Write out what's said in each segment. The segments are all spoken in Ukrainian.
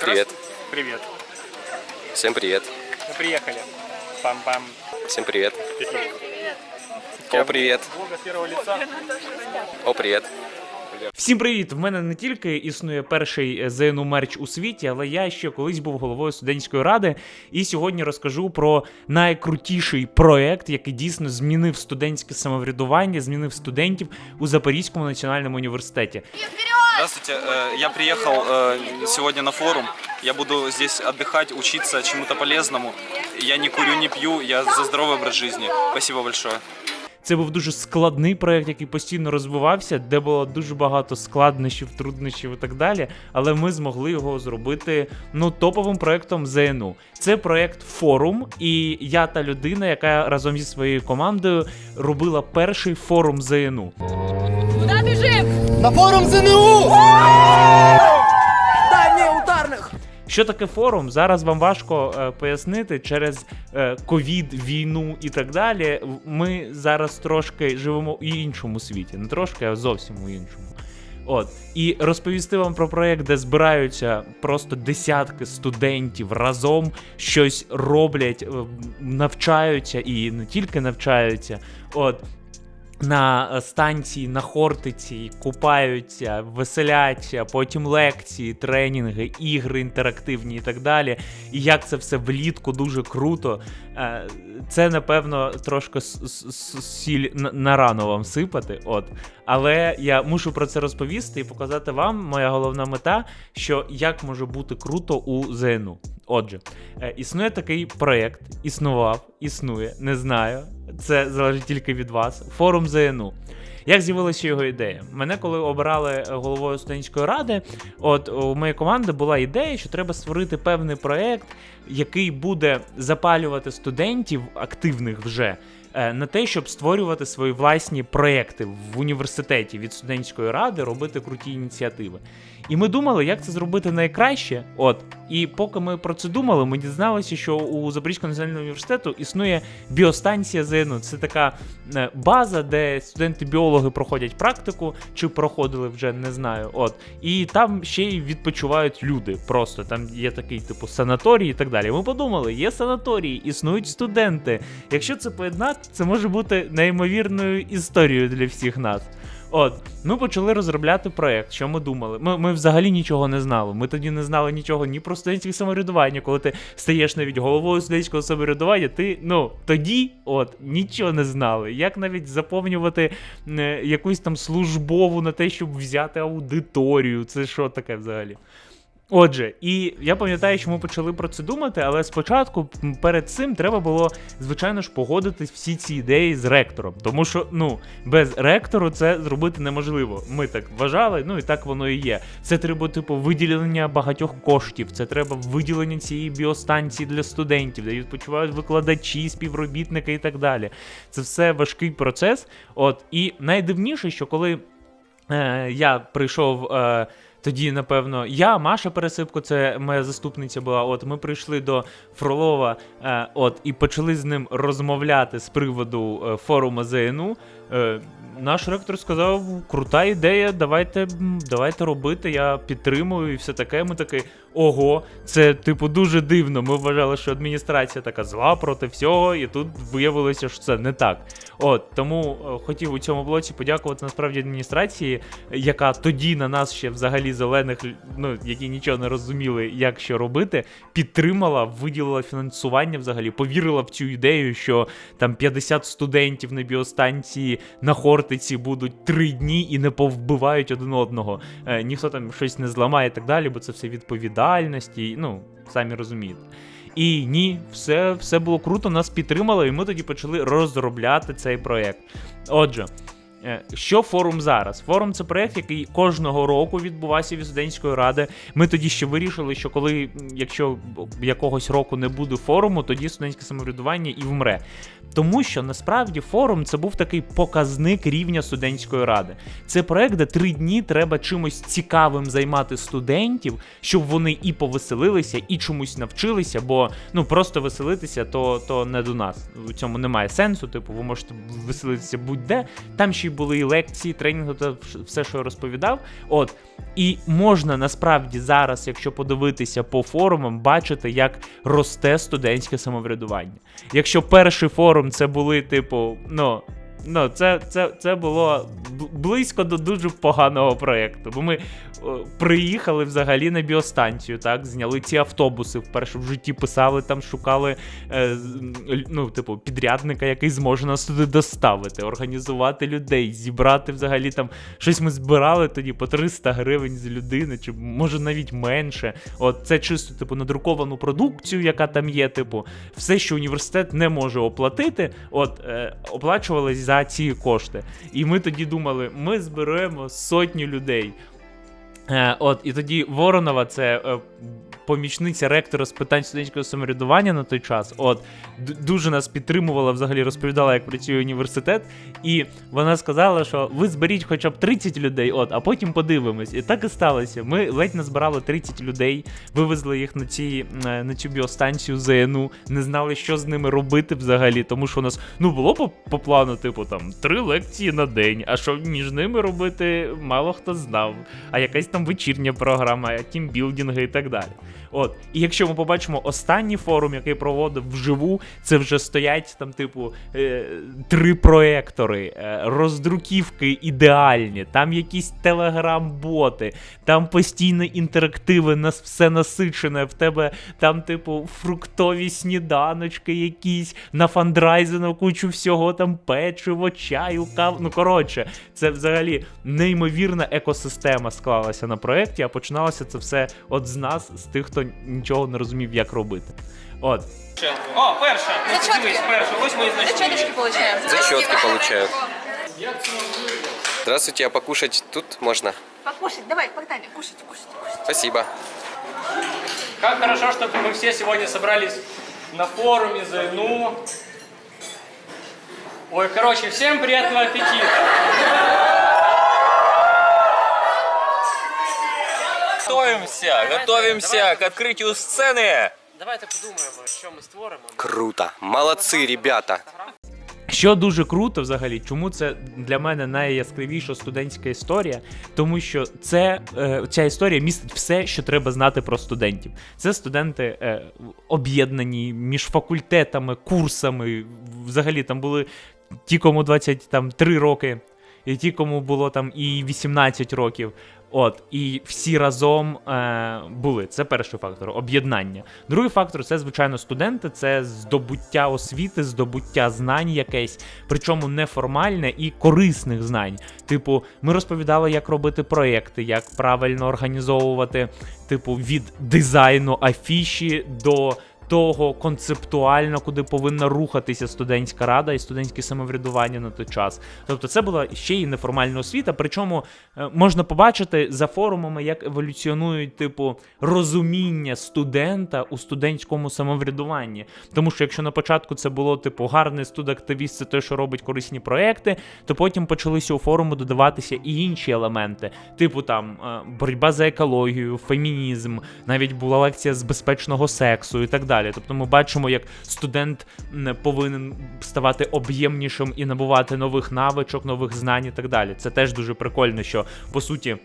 Привет. Привет. Всем привет. Мы приехали. Пам-пам. Всем привет. О, привет. С лица. О, привет. Всім привіт! В мене не тільки існує перший е, ЗНУ мерч у світі, але я ще колись був головою студентської ради. І сьогодні розкажу про найкрутіший проект, який дійсно змінив студентське самоврядування, змінив студентів у Запорізькому національному університеті. Здравствуйте, э, я приехал э, сегодня на форум. Я буду здесь отдыхать, учиться чему-то полезному. Я не курю, не пью, я за здоровый образ жизни. Спасибо большое. Це був дуже складний проект, який постійно розвивався, де було дуже багато складнощів, труднощів і так далі. Але ми змогли його зробити ну топовим проектом ЗНУ. Це проект форум, і я та людина, яка разом зі своєю командою робила перший форум ЗНУ. На форум ЗНУ! Що таке форум? Зараз вам важко е, пояснити через е, ковід, війну і так далі. Ми зараз трошки живемо у іншому світі, не трошки, а зовсім у іншому. От і розповісти вам про проект, де збираються просто десятки студентів разом щось роблять, е, навчаються і не тільки навчаються. От на е, станції на Хортиці купаються, веселяться, потім лекції, тренінги, ігри інтерактивні і так далі. І як це все влітку дуже круто. Е, Це, напевно, трошки сіль на- на рану вам сипати. От. Але я мушу про це розповісти і показати вам моя головна мета, що як може бути круто у ЗНУ. Отже, е, існує такий проєкт, існував, існує, не знаю. Це залежить тільки від вас. Форум ЗНУ. Як з'явилася його ідея? Мене коли обирали головою студентської ради, от у моєї команди була ідея, що треба створити певний проект, який буде запалювати студентів активних вже. Е, На те, щоб створювати свої власні проекти в університеті від студентської ради, робити круті ініціативи. І ми думали, як це зробити найкраще. От, і поки ми про це думали, ми дізналися, що у Запорізького національного університету існує біостанція ЗНУ. Це така е, база, де студенти-біологи проходять практику, чи проходили вже не знаю. От і там ще й відпочивають люди. Просто там є такий типу санаторій і так далі. Ми подумали, є санаторії, існують студенти. Якщо це поєднати, це може бути неймовірною історією для всіх нас. От, ми почали розробляти проект. Що ми думали? Ми, ми взагалі нічого не знали. Ми тоді не знали нічого ні про студентське самоврядування. Коли ти стаєш навіть головою студентського самоврядування, ти ну тоді от нічого не знали. Як навіть заповнювати е, якусь там службову на те, щоб взяти аудиторію. Це що таке взагалі? Отже, і я пам'ятаю, що ми почали про це думати, але спочатку перед цим треба було, звичайно ж, погодити всі ці ідеї з ректором. Тому що, ну, без ректору це зробити неможливо. Ми так вважали, ну і так воно і є. Це треба, типу, виділення багатьох коштів, це треба виділення цієї біостанції для студентів, де відпочивають викладачі, співробітники і так далі. Це все важкий процес. От, і найдивніше, що коли е, я прийшов. Е, тоді, напевно, я, Маша Пересипко, це моя заступниця була. От ми прийшли до Фролова, е, от, і почали з ним розмовляти з приводу е, форуму ЗНУ. Е, наш ректор сказав: крута ідея, давайте, давайте робити, я підтримую і все таке. Ми таки, ого, це типу дуже дивно. Ми вважали, що адміністрація така зла проти всього, і тут виявилося, що це не так. От тому е, хотів у цьому блоці подякувати насправді адміністрації, яка тоді на нас ще взагалі зелених, ну які нічого не розуміли, як що робити, підтримала, виділила фінансування взагалі, повірила в цю ідею, що там 50 студентів на біостанції на Хортиці будуть три дні і не повбивають один одного. Е, ніхто там щось не зламає і так далі, бо це все відповідальності. Ну, самі розумієте. І ні, все, все було круто, нас підтримали, і ми тоді почали розробляти цей проєкт. Отже, що форум зараз? Форум це проєкт, який кожного року відбувався від студентської ради. Ми тоді ще вирішили, що коли, якщо якогось року не буде форуму, тоді студентське самоврядування і вмре. Тому що насправді форум це був такий показник рівня студентської ради. Це проект, де три дні треба чимось цікавим займати студентів, щоб вони і повеселилися, і чомусь навчилися, бо ну просто веселитися, то, то не до нас. У цьому немає сенсу. Типу, ви можете веселитися будь-де. Там ще й були і лекції, тренінги, та все, що я розповідав. От. І можна насправді зараз, якщо подивитися по форумам, бачити, як росте студентське самоврядування. Якщо перший форум це були, типу, ну. Ну, це, це, це було близько до дуже поганого проєкту. Бо ми о, приїхали взагалі на біостанцію, так, зняли ці автобуси вперше в житті писали, там шукали е, ну, типу, підрядника, який зможе нас туди доставити, організувати людей, зібрати взагалі там щось ми збирали тоді по 300 гривень з людини, чи може навіть менше. От це чисто, типу, надруковану продукцію, яка там є, типу, все, що університет не може оплатити, от е, оплачувалось за ці кошти. І ми тоді думали, ми зберемо сотню людей. Е, от, і тоді Воронова, це е, помічниця ректора з питань студентського самоврядування на той час. От дуже нас підтримувала, взагалі розповідала, як працює університет. І вона сказала, що ви зберіть хоча б 30 людей, от, а потім подивимось. І так і сталося. Ми ледь назбирали 30 людей, вивезли їх на ці е, на цю біостанцію ЗНУ, не знали, що з ними робити взагалі, тому що у нас ну було по, по плану, типу, там три лекції на день. А що між ними робити, мало хто знав. А якась там вечірня програма, тімбілдинги і так далі. От, і якщо ми побачимо останній форум, який проводив вживу, це вже стоять там, типу, е, три проектори, е, роздруківки ідеальні, там якісь телеграм-боти, там постійно інтерактиви, нас все насичене, в тебе там, типу, фруктові сніданочки якісь, на фандрайзено кучу всього, там печиво, чаю, каву. Ну, коротше, це взагалі неймовірна екосистема склалася на проєкті, а починалося це все от з нас, з тих, хто нічого не розумів, як робити. От. О, перша. Ну, Зачетки. дивись, перша. Ось мої значки. Зачеточки получаем. Зачетки получают. Здравствуйте, а покушать тут можно? Покушать, давай, погнали, кушать, кушать, кушать. Спасибо. Как хорошо, что мы все сегодня собрались на форуме ЗНУ. Ой, короче, всем приятного аппетита. Готовимся, готовимся к открытию сцены. Давайте подумаємо, що ми створимо. Круто. Молодцы, ребята. Що дуже круто взагалі, чому це для мене найяскравіша студентська історія? Тому що це, е, ця історія містить все, що треба знати про студентів. Це студенти е, об'єднані між факультетами, курсами. Взагалі там були ті, кому 23 роки, і ті, кому було там і 18 років. От, і всі разом е, були. Це перший фактор об'єднання. Другий фактор це, звичайно, студенти, це здобуття освіти, здобуття знань якесь, причому неформальне і корисних знань. Типу, ми розповідали, як робити проекти, як правильно організовувати, типу, від дизайну афіші до. Того концептуально, куди повинна рухатися студентська рада і студентське самоврядування на той час. Тобто, це була ще й неформальна освіта. Причому е, можна побачити за форумами, як еволюціонують, типу, розуміння студента у студентському самоврядуванні. Тому що якщо на початку це було типу гарний студактивіст, це той, що робить корисні проекти, то потім почалися у форуму додаватися і інші елементи, типу там е, боротьба за екологію, фемінізм, навіть була лекція з безпечного сексу і так далі. Тобто ми бачимо, як студент повинен ставати об'ємнішим і набувати нових навичок, нових знань і так далі. Це теж дуже прикольно, що по суті.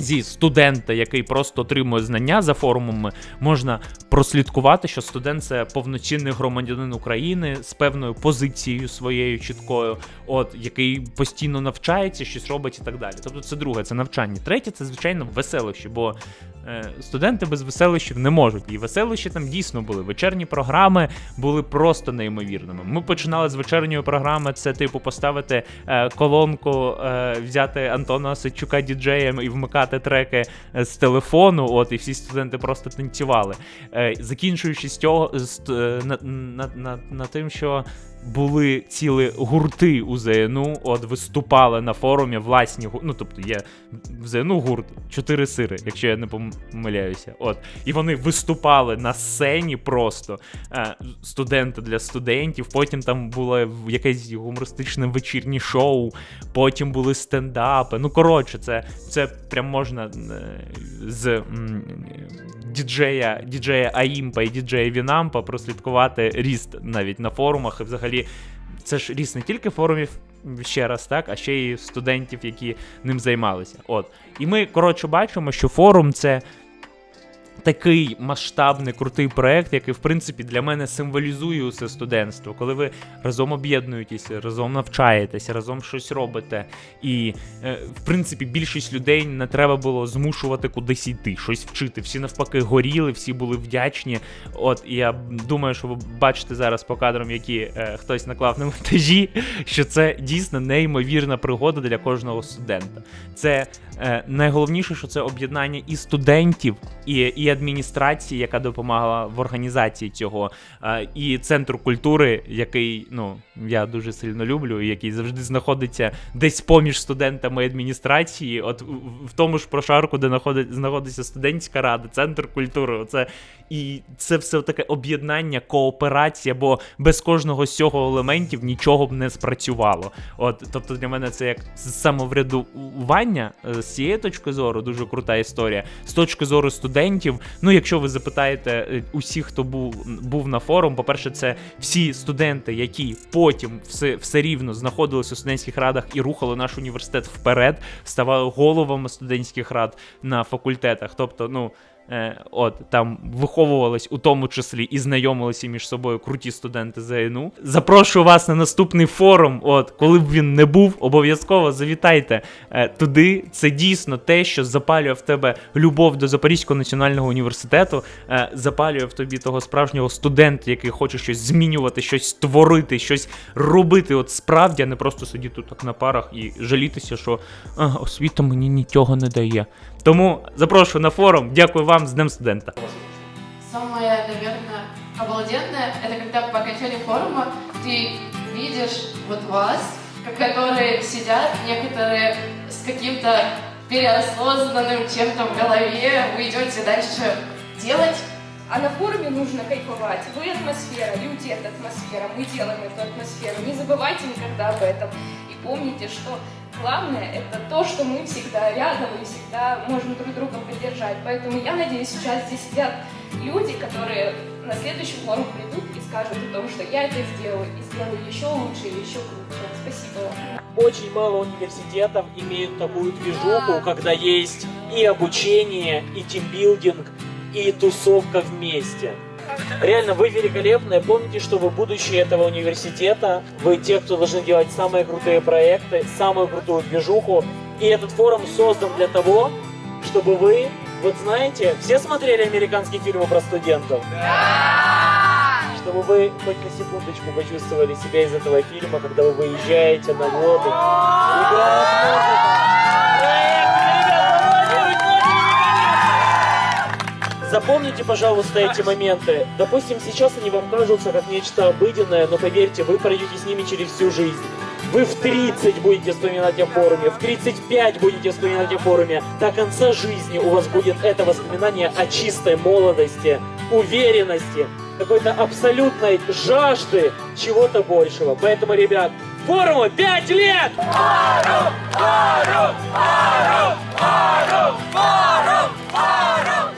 Зі студента, який просто отримує знання за форумами, можна прослідкувати, що студент це повноцінний громадянин України з певною позицією своєю чіткою, от який постійно навчається, щось робить і так далі. Тобто це друге, це навчання. Третє, це звичайно веселище, бо е, студенти без веселищів не можуть. І веселищі там дійсно були. Вечірні програми були просто неймовірними. Ми починали з вечірньої програми. Це типу поставити е, колонку, е, взяти Антона Осадчука діджеєм і вмикати треки е, з телефону. От і всі студенти просто танцювали. Е, закінчуючи з цього е, на, на, на, на тим, що. Були цілі гурти у ЗНУ, от виступали на форумі власні Ну, тобто є в ЗНУ гурт чотири сири, якщо я не помиляюся. От. І вони виступали на сцені просто е, студенти для студентів. Потім там було якесь гумористичне вечірнє шоу, потім були стендапи. Ну, коротше, це, це прям можна е, з діджея, діджея Аїмпа і діджея Вінампа прослідкувати ріст навіть на форумах і взагалі. це ж ріст не тільки форумів ще раз, так, а ще й студентів, які ним займалися. От. І ми, коротше, бачимо, що форум це такий масштабний крутий проект, який, в принципі, для мене символізує усе студентство, коли ви разом об'єднуєтеся, разом навчаєтеся, разом щось робите. І, е, в принципі, більшість людей не треба було змушувати кудись йти, щось вчити. Всі навпаки горіли, всі були вдячні. От я думаю, що ви бачите зараз по кадрам, які е, хтось наклав на монтажі, що це дійсно неймовірна пригода для кожного студента. Це найголовніше, що це об'єднання і студентів, і, і адміністрації, яка допомагала в організації цього, е, і центру культури, який ну я дуже сильно люблю, і який завжди знаходиться десь поміж студентами адміністрації. От в- тому ж прошарку, де знаходить, знаходиться студентська рада, центр культури. Оце і це все таке об'єднання, кооперація, бо без кожного з цього елементів нічого б не спрацювало. От, тобто для мене це як самоврядування е, цієї точки зору, дуже крута історія. З точки зору студентів, ну якщо ви запитаєте е, усіх, хто був, був на форум, по-перше, це всі студенти, які потім все, все рівно знаходилися у студентських радах і рухали наш університет вперед, ставали головами студентських рад на факультетах. Тобто, ну. Е, от там виховувались у тому числі і знайомилися між собою круті студенти ЗНУ. Запрошую вас на наступний форум. От коли б він не був, обов'язково завітайте е, туди. Це дійсно те, що запалює в тебе любов до Запорізького національного університету, е, запалює в тобі того справжнього студента, який хоче щось змінювати, щось створити, щось робити. От справді, а не просто сидіти тут так на парах і жалітися, що освіта мені нічого не дає. Тому запрошую на форум. Дякую вам з Днем студента. Самое, наверное, обалденное, это когда по окончании форума ты видишь вот вас, которые сидят, некоторые с каким-то переосознанным чем-то в голове, вы идете дальше делать. А на форуме нужно кайфовать. Вы атмосфера, люди это атмосфера. Мы делаем эту атмосферу. Не забывайте никогда об этом. И помните, что главное это то, что мы всегда рядом и всегда можем друг друга поддержать. Поэтому я надеюсь, сейчас здесь сидят люди, которые на следующий форум придут и скажут о том, что я это сделаю и сделаю еще лучше и еще круче. Спасибо вам. Очень мало университетов имеют такую движуху, когда есть и обучение, и тимбилдинг, и тусовка вместе. Реально, вы великолепные. Помните, что вы будущее этого университета. Вы те, кто должны делать самые крутые проекты, самую крутую движуху. И этот форум создан для того, чтобы вы, вот знаете, все смотрели американские фильмы про студентов? Чтобы вы хоть на секундочку почувствовали себя из этого фильма, когда вы выезжаете на воду. Играет музыка. Запомните, пожалуйста, эти моменты. Допустим, сейчас они вам кажутся как нечто обыденное, но поверьте, вы пройдете с ними через всю жизнь. Вы в 30 будете вспоминать о форуме, в 35 будете вспоминать о форуме. До конца жизни у вас будет это воспоминание о чистой молодости, уверенности, какой-то абсолютной жажды чего-то большего. Поэтому, ребят, форуму 5 лет! Форум! Форум! Форум! Форум! Форум! Форум!